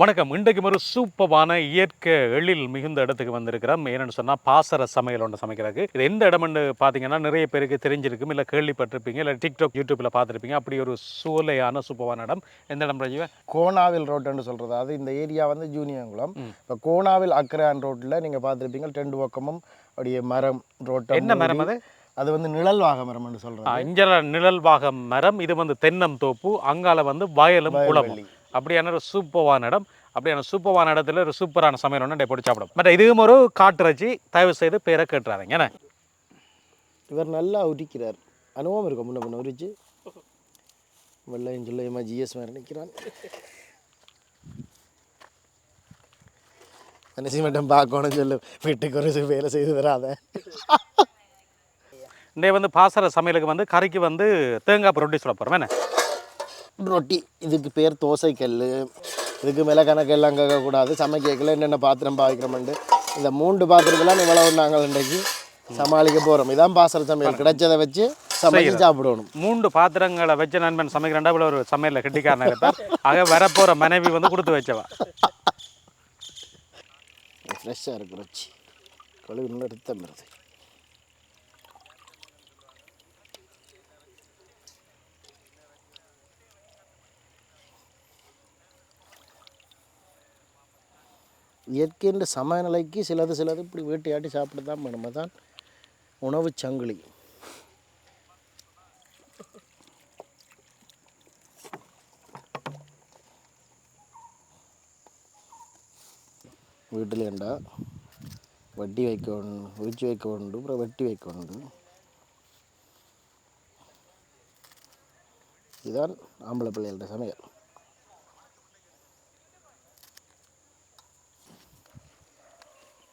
வணக்கம். இன்றைக்கு ஒரு சூப்பரான இயற்கை எழில் மிகுந்த இடத்துக்கு வந்திருக்கிறோம். என்னன்னு சொன்னால் பாசற சமையல் ஒன்று சமைக்கிறதுக்கு இது எந்த இடம்னு பார்த்தீங்கன்னா நிறைய பேருக்கு தெரிஞ்சிருக்கும். இல்லை கேள்விப்பட்டிருப்பீங்க இல்லை டிக்டாக் யூடியூப்பில் பார்த்துருப்பீங்க அப்படி ஒரு சூலையான சூப்பரான இடம். எந்த இடம் ராஜீவ? கோனாவில் ரோட்டுன்னு சொல்கிறது அது இந்த ஏரியா வந்து ஜூனியங்குளம். இப்போ கோனாவில் அக்கரான் ரோட்டில் நீங்கள் பார்த்துருப்பீங்க ரெண்டு பக்கமும் அப்படியே மரம் ரோட்டம் என்ன மரம் அது? அது வந்து நிழல் வாக மரம்னு சொல்கிறது இங்கே நிழல்வாக மரம். இது வந்து தென்னம் தோப்பு. அங்கால வந்து வயலும் வயல்வெளி. அப்படியான ஒரு சூப்பரான இடம். அப்படியான சூப்பரான இடத்துல ஒரு சூப்பரான சமையல் ஒன்று போட்டு சாப்பிடும். பட் இதுவும் ஒரு காட்டுறச்சி தயவு செய்து பேரை கேட்டுறாதீங்க. என்ன? இவர் நல்லா உரிக்கிறார் அனுபவம் இருக்கும் முன்ன முன்ன உரிச்சு. வெள்ளையும் சொல்லையுமா ஜிஎஸ் மாதிரி நிற்கிறான் மனசி மட்டும் பார்க்கணும் சொல்லு. வீட்டுக்கு ஒரு வேலை செய்து தராத. இன்றைய வந்து பாசற சமையலுக்கு வந்து கறிக்கு வந்து தேங்காய் ரொட்டி சொல்ல போகிறோம் என்ன? ரொட்டி இதுக்கு பேர் தோசைக்கல் இதுக்கு மேலே கணக்கெல்லாம் கேட்கக்கூடாது. சமைக்கல என்னென்ன பாத்திரம் பாவிக்கிறோம்ண்டு இந்த மூன்று பாத்திரத்தெல்லாம் இவ்வளவு நாங்கள் இன்றைக்கு சமாளிக்க போகிறோம் இதான் பாசற சமையல். கிடைச்சதை வச்சு சமைச்சு சாப்பிடணும். மூன்று பாத்திரங்களை வச்ச நண்பன் சமைக்கிறேன்டா இவ்வளோ ஒரு சமையலில் கெட்டிக்காரனாக இருப்பார். ஆக வரப்போகிற மனைவி வந்து கொடுத்து வச்சவா. ஃப்ரெஷ்ஷாக இருக்கு ரொச்சி. கழுகு நல்ல ரத்தம் இயற்கைன்ற சமநிலைக்கு சிலது சிலது இப்படி வேட்டையாட்டி சாப்பிட தான் நம்ம தான் உணவு சங்கிலி. வீட்டில் ஏண்டா வட்டி வைக்க உண்டு விரிச்சு வைக்க உண்டு அப்புறம் வெட்டி வைக்க உண்டு இதுதான் ஆம்பளை பிள்ளைகளோட சமையல்.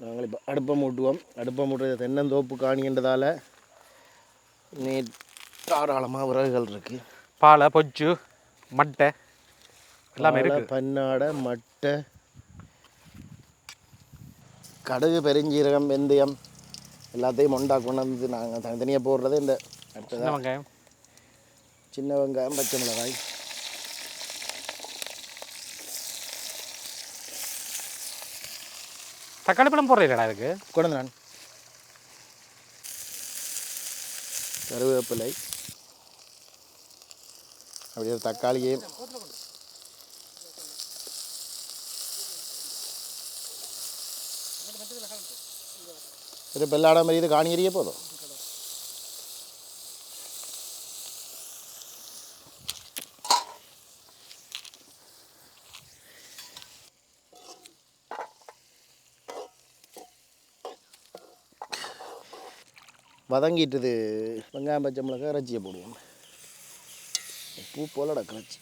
நாங்கள் இப்போ அடுப்பை மூட்டுவோம். அடுப்பை மூட்டுறது தென்னந்தோப்பு காணின்றதால் நீ தாராளமாக விறகுகள் இருக்குது பாலை பொச்சு மட்டை எல்லாமே இருக்குது பன்னாடை மட்டை கடுகு பெருஞ்சீரகம் வெந்தயம் எல்லாத்தையும் மொண்டா கொண்டு வந்து நாங்கள் தனித்தனியாக போடுறது இந்த அடுத்ததான் வெங்காயம். சின்ன வெங்காயம் பச்சை மிளகாய். தக்காளி பழம் போடுறீங்களா இதுக்கு கொண்டு நான் கருவேப்பிலை அப்படியே தக்காளியையும் ഒരു പെല്ലാടാൻ ഇത് കാണിയരിയെ പോതോ வதங்கிட்டது வெங்காயம் பச்சை மிளகாய் இறைச்சியை போடுவோம். பூ போலடா இறச்சி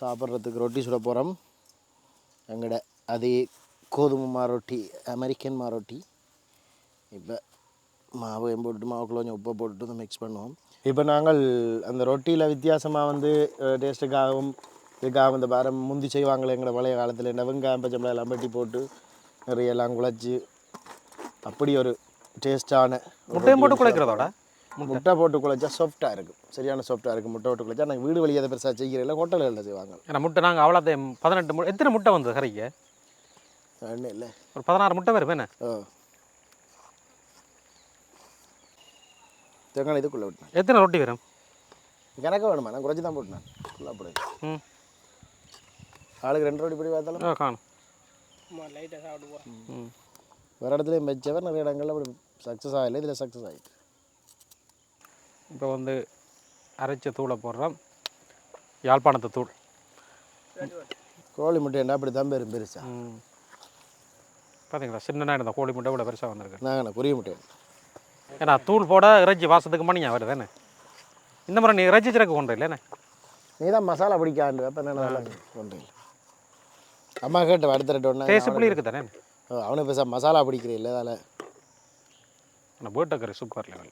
சாப்பிட்றதுக்கு ரொட்டி சுட போகிறோம். எங்கட அதே கோதுமை மா ரொட்டி அமெரிக்கன் மா ரொட்டி. இப்போ மாவையும் போட்டு மாவுக்குள்ள கொஞ்சம் உப்பை போட்டு மிக்ஸ் பண்ணுவோம். இப்போ நாங்கள் அந்த ரொட்டியில் வித்தியாசமாக வந்து டேஸ்ட்டுக்காகவும் இதுக்காக இந்த பாரம் முந்தி செய்வாங்களே எங்களை பழைய காலத்தில். இந்த வெங்காயம் எல்லாம் வெட்டி போட்டு நிறைய எல்லாம் குழச்சி அப்படி ஒரு டேஸ்டான முட்டையும் போட்டு குழைக்கிறதோட முட்டை. போட்டு குழைச்சா சாஃப்டாக இருக்கும். சரியான சாஃப்டாக இருக்கும் முட்டை போட்டு குழைச்சா. நாங்கள் வீடு வழியாக பெருசாக செய்கிறதில்ல ஹோட்டல்களில் செய்வாங்க. ஏன்னா முட்டை நாங்கள் அவ்வளோத்தையும் பதினெட்டு முட்டை எத்தனை முட்டை வந்தது கறிக்கு? ஒன்றும் இல்லை. ஒரு பதினாறு முட்டை வரும் என்ன? ஓ தேங்காய் இதுக்குள்ளே விட்டேன் எத்தனை ரொட்டி வரும்? எனக்கு வேணுமா? நான் குறைச்சி தான் போட்டேன் ஃபுல்லாக போடு. ம். ஆளுக்கு ரெண்டு ரோடி படி பார்த்தாலும். ஆ, காணும். ம். வேறு இடத்துலையும் வச்சவர் நிறைய இடங்கள்ல அப்படி சக்ஸஸ் ஆகலை. இதில் சக்ஸஸ் ஆகிட்டு இப்போ வந்து அரைச்ச தூளை போடுறோம். யாழ்ப்பாணத்து தூள். கோழி முட்டை என்ன அப்படி தான் பெரும் பெருசா. பார்த்தீங்களா சின்ன இந்த கோழி முட்டை இவ்வளோ பெருசாக வந்திருக்கு. நாங்கள் பொரிய முட்டை? ஏன்னா தூள் போட இறைச்சி வாசத்துக்கு மணியா வருது என்ன? இந்த மாதிரி நீ இறைச்சி சிறக்கு கொண்டு இல்லைண்ணே நீ தான் மசாலா பிடிக்காண்டு அப்போ நல்லா இல்லை அம்மா கேட்டு அடுத்த ரெண்டு ஒன்று டேஸ்ட் புளி இருக்குது தானே அவனுக்கு பேச மசாலா பிடிக்கிறீ இல்லை அதில். ஆனால் வேட்டக்கறி சூப்பர் லெவல்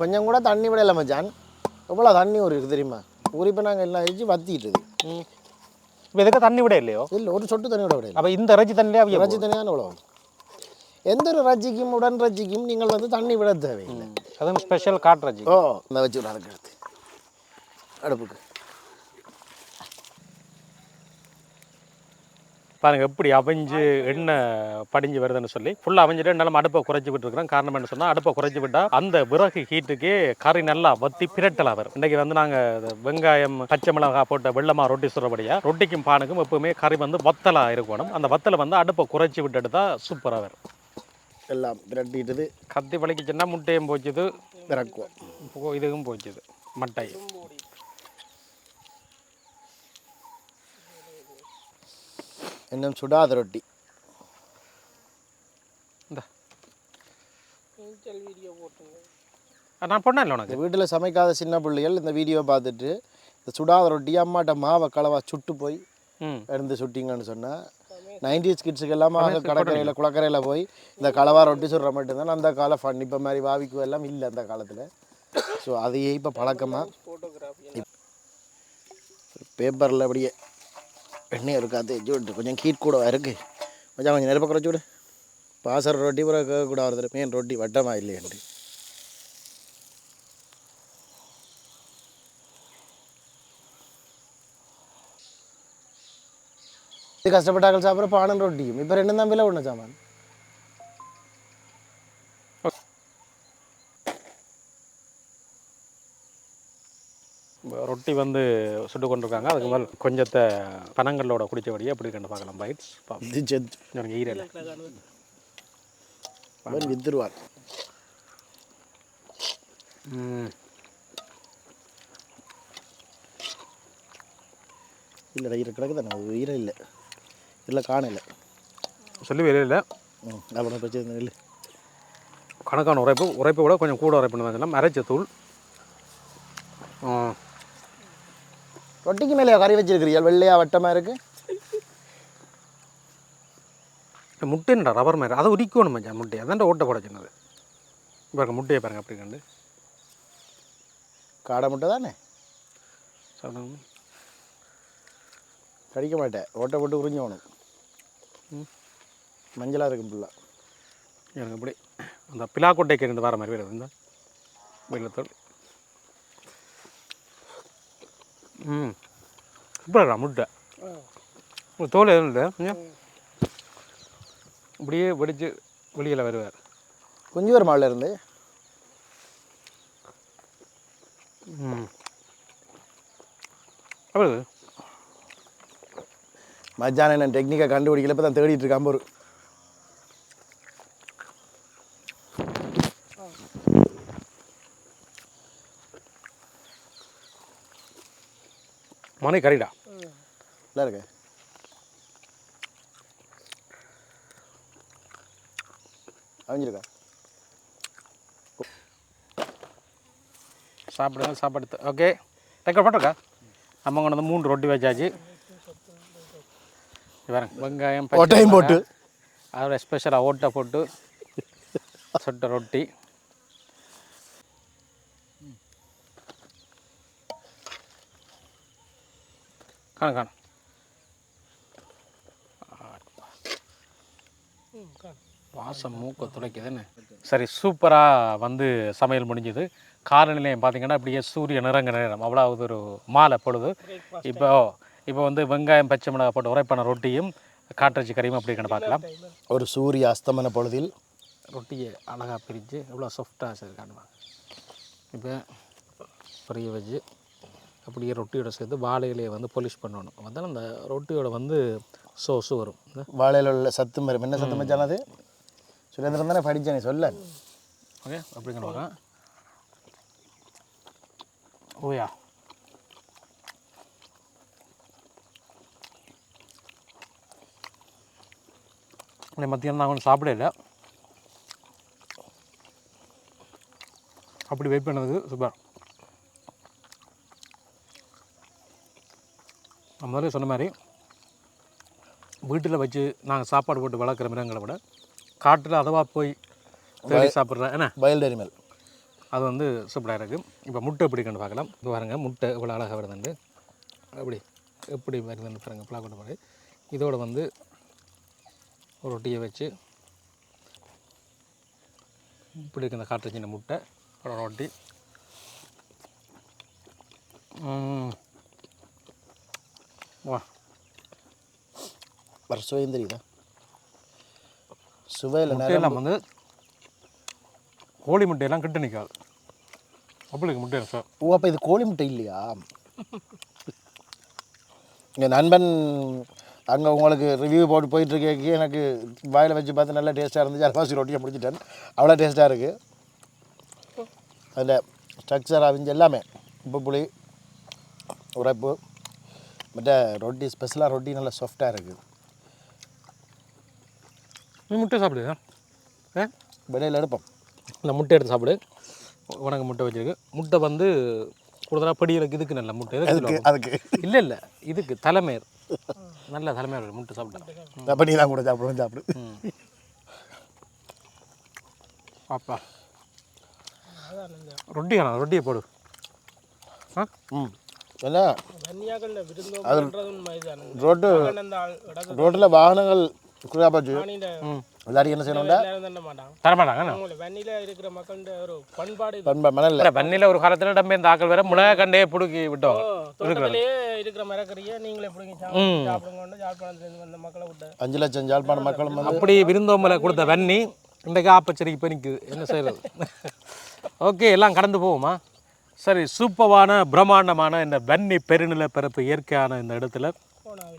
கொஞ்சம் கூட தண்ணி விடல மச்சான். எவ்வளோ தண்ணி ஒரு இருக்குது தெரியுமா ஊறிப்போ நாங்கள் எல்லாம் அழிச்சு வத்திட்டுது ம். இப்போ எதுக்கு தண்ணி விட இல்லையோ? இல்லை ஒரு சொட்டு தண்ணி விட விடல அப்போ இந்த இறைச்சி தண்ணிலே அவிய ரஜி தனியான உழவு எந்த ஒரு ரஜிக்கும் உடன் ரஜிக்கும் நீங்கள் வந்து தண்ணி விட தேவையில்லை. அதுவும் ஸ்பெஷல் காட்டுறச்சி ஓ இந்த வச்சு விட அதுக்கு அடுப்புக்கு. பாருங்க எப்படி அவிஞ்சு எண்ணெய் படிஞ்சு வருதுன்னு சொல்லி ஃபுல்லாக அவிஞ்சிட்டு நல்லா அடுப்பை குறைச்சி விட்டுருக்கிறோம் காரணம் என்ன சொன்னால் அடுப்பை குறைச்சி விட்டா அந்த விறகு ஹீட்டுக்கே கறி நல்லா வத்தி பிரட்டலாக வரும். இன்றைக்கி வந்து நாங்கள் வெங்காயம் பச்சை மிளகாய் போட்ட வெள்ளமா ரொட்டி சுடுறபடியா ரொட்டிக்கும் பானுக்கும் எப்பவுமே கறி வந்து வத்தலாக இருக்கணும். அந்த வத்தலை வந்து அடுப்பை குறைச்சி விட்டுட்டு தான் சூப்பராக வரும். எல்லாம் பிரட்டிட்டுது கத்தி வலிக்குச்சுன்னா முட்டையும் போச்சுது. இறக்குவோம் இப்போ இதுவும் போச்சுது. மட்டை இன்னும் சுடாத ரொட்டி. இந்த. நான் பண்ணல இந்த உனக்கு? வீட்டில் சமைக்காத சின்ன பிள்ளைகள் இந்த வீடியோ பார்த்துட்டு இந்த சுடாத ரொட்டி அம்மாட்ட மாவை கலவா சுட்டு போய் இருந்து சுட்டிங்கன்னு சொன்னால் நைன்டிஸ் கிட்ஸுக்கு எல்லாமே கடற்கரையில் குளக்கரையில் போய் இந்த கலவா ரொட்டி சுடுற மட்டும்தான் அந்த கால ஃபன் இப்போ மாதிரி வாவிக்கு எல்லாம் இல்லை அந்த காலத்தில். ஸோ அதையே இப்போ பழக்கமாக பேப்பரில் அப்படியே எண்ணெய் இருக்கா தேய்ச்சி விட்டு கொஞ்சம் ஹீட் கூட இருக்கு கொஞ்சம் கொஞ்சம் நெருப்ப குறைச்சி விடு பாசர் ரொட்டி கூட கூட வருது மீன் ரொட்டி வட்டமா இல்லையன்ட்டு இது கஷ்டப்பட்டாக்கள் சாப்பிட்ற பானம் ரொட்டியும் இப்போ ரெண்டும் தான் விலை ஒன்று ரொட்டி வந்து சுட்டு கொண்டிருக்காங்க. அதுக்கு மேலே கொஞ்சத்தை பனங்களோட குடிச்சபடியே அப்படி கண்டு பார்க்கலாம். பைட்ஸ் எனக்கு ஈரல் ம். இல்லை ஈர கிடக்கு தானே அது ஈரம் இல்லை. இல்லை காணல. சொல்லி வெளியில் ம் அப்புறம் பிரச்சனை இல்லை கணக்கான உரைப்பு. உரைப்பை விட கொஞ்சம் கூட உரைப்புன்னு வச்சுக்கலாம். மறைச்ச தூள் ரொட்டிக்கு மேலே கறி வச்சிருக்கிறீர்கள். வெள்ளையா வட்டமாக இருக்கு? இந்த முட்டைன்ற ரப்பர் மாதிரி. அதை உரிக்கணும் மச்சான் முட்டை. அதான் ஓட்டை போட சொன்னது. பாருங்க முட்டையை பாருங்க அப்படி கண்டு. காடை முட்டை தானே? சாப்பிடுங்க கடிக்க மாட்டேன். ஓட்டை போட்டு உறிஞ்சோணும் மஞ்சளாக இருக்கும் ஃபுல்லாக எனக்கு இப்படி அந்த பிலாக்கொட்டைக்கு இருந்து வர மாதிரி வருது இந்த வெள்ளத்தோல். ம். சூப்பராக முட்டை? உங்க தோல் எதுவும் இல்லை? கொஞ்சம். இப்படியே வெடிச்சு வெளியில் வருவார். குஞ்சு வர மாவில் இருந்து. மச்சான் என்ன டெக்னிக்கை கண்டுபிடிக்கல இப்போ தான் தேடிட்டு இருக்கான் மனை கறிடா நல்லா இருக்கு. அவிஞ்சிருக்கா? சாப்பிடுங்க சாப்பாடு ஓகே டேக்கர் போட்டிருக்கா நம்ம கொண்டு வந்து மூணு ரொட்டி வச்சாச்சு. பாருங்க வெங்காயம் போட்டு. அதோட ஸ்பெஷலாக ஓட்டை போட்டு சுட்ட ரொட்டி. காணும் காணும் வாசம் மூக்க துளைக்குதுன்னு. சரி சூப்பராக வந்து சமையல் முடிஞ்சுது. காலநிலையம் பார்த்தீங்கன்னா அப்படியே சூரிய நிறங்க நேரம். அவ்வளவு ஒரு மாலை பொழுது. இப்போ இப்போ வந்து வெங்காயம் பச்சை மிளகாய் போட்டு உரைப்பான ரொட்டியும் காட்டுறச்சி கறியும் அப்படி கண்டு பார்க்கலாம். ஒரு சூரிய அஸ்தமன பொழுதில் ரொட்டியை அழகாக பிரித்து எவ்வளோ சாஃப்டாக செய்திருக்கானுமா இப்போ பொரிய வச்சு அப்படியே ரொட்டியோட சேர்த்து வாழை இலையை வந்து பொலிஷ் பண்ணணும். அப்போ அந்த ரொட்டியோட வந்து சோசு வரும். வாழையில உள்ள சத்து மரம். என்ன சத்து மச்சான் அது? சுரேந்திரன் தானே படித்தேனே சொல்ல. ஓகே அப்படி கண்டுவாங்க ஓயா மத்தியானம் நான் ஒன்றும் சாப்பிடல அப்படி வெயிட் பண்ணது சூப்பர் முதல்ல சொன்ன மாதிரி வீட்டில் வச்சு நாங்கள் சாப்பாடு போட்டு வளர்க்குற மிருகங்களை விட காட்டில் அதுவாக போய் தேடி சாப்பிட்றேன் என்ன? Wild animal. அது வந்து சூப்பராக இருக்குது இப்போ முட்டை எப்படி கண்டு பார்க்கலாம். இப்போ பாருங்க முட்டை இவ்வளோ அழகாக வருதுண்டு. அப்படி எப்படி வருதுன்னு பாருங்க பிளாக் கொண்டு பாரு இதோட வந்து ஒரு ரொட்டியை வச்சு இப்படி இருக்கு இந்த காற்று சின்ன முட்டை ரொட்டி. வா வர சுவையும் தெரியுதா சுவையில் நிறைய வந்து கோழி முட்டையெல்லாம் கிட்ட நிற்காது அப்படி முட்டை சார் ஓ அப்போ இது கோழி முட்டை இல்லையா என் நண்பன் அங்கே உங்களுக்கு ரிவ்யூ போட்டு போயிட்டு இருக்க எனக்கு வாயில் வச்சு பார்த்து நல்லா டேஸ்ட்டாக இருந்துச்சு அரைவாசி ரொட்டியை முடிச்சிட்டேன் அவ்வளோ டேஸ்ட்டாக இருக்குது அதில் ஸ்ட்ரக்சர் அவிஞ்சு எல்லாமே உப்பு புளி உரைப்பு மற்ற ரொட்டி ஸ்பெஷலாக ரொட்டி நல்லா சாஃப்டாக இருக்குது நீ முட்டை சாப்பிடுதா ஏ வெளியில் எடுப்போம். இந்த முட்டை எடுத்து சாப்பிடு. உனக்கு முட்டை வச்சிருக்கு. முட்டை வந்து கூடுதலாக படிகளுக்கு இதுக்கு நல்ல முட்டை. எதுக்கு அதுக்கு இல்லை இல்லை. இதுக்கு தலைமையர். நல்ல தலைமையர் முட்டை சாப்பிட்டா. அப்போ நீ தான் கூட சாப்பிடுவோம் சாப்பிடு. பாப்பா. ரொட்டி ரொட்டியை போடு. ஆ? ம். என்ன? ரோட்டு ரோட்டில் வாகனங்கள் குறையாக போச்சு. பாணியில எல்லாரும் என்ன செய்யணும்டா? மாட்டான் தரமாட்டாங்க வெண்ணில இருக்கிற மக்கள்கிட்ட ஒரு பண்பாடு. பண்பா இல்லை. வன்னியில் ஒரு காலத்தில் டம்பே இந்த ஆக்கள் வேற மிளகா கண்டே பிடுக்கி விட்டோம் தோட்டத்திலேயே இருக்கிற மரக்கறியை நீங்களே பிடிங்க சாப்பிடுங்க யாழ்ப்பாணத்துலேருந்து வந்த மக்களை விட்டு. அஞ்சு லட்சம் ஜாழ்ப்பாண மக்களும் அப்படி விருந்தோம்பலை கொடுத்த வன்னி இன்றைக்கு ஆப்பச்சேரிக்கு போய் நிற்குது என்ன செய்யறது ஓகே எல்லாம் கடந்து போவோமா? சரி சூப்பரான பிரம்மாண்டமான இந்த வன்னி பெருநில பிறப்பு இயற்கையான இந்த இடத்துல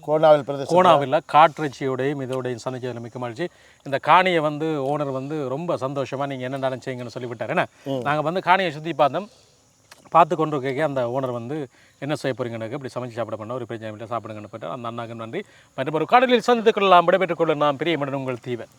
கோனாவில் பிரதேசம் கோணாவில் காட்சியோடையும் இதோடையும் சந்திச்சதில் மிக்க மகிழ்ச்சி. இந்த காணியை வந்து ஓனர் வந்து ரொம்ப சந்தோஷமாக நீங்கள் என்ன நினச்சிங்கன்னு சொல்லிவிட்டார் என்ன? நாங்கள் வந்து காணியை சுற்றி பார்த்தோம். பார்த்து கொண்டு இருக்க அந்த ஓனர் வந்து என்ன செய்ய போறீங்கன்னு இப்படி சமைச்சு சாப்பிட பண்ண ஒரு பிரச்சனை இல்லை சாப்பிடுங்கன்னு போயிட்டு அந்த அண்ணாக்கு நன்றி. மற்றும் ஒரு கடலில் சந்தித்துக் கொள்ளலாம். விடைபெற்றுக் கொள்ள நான் பெரிய மனிதன் உங்கள் தீவன்.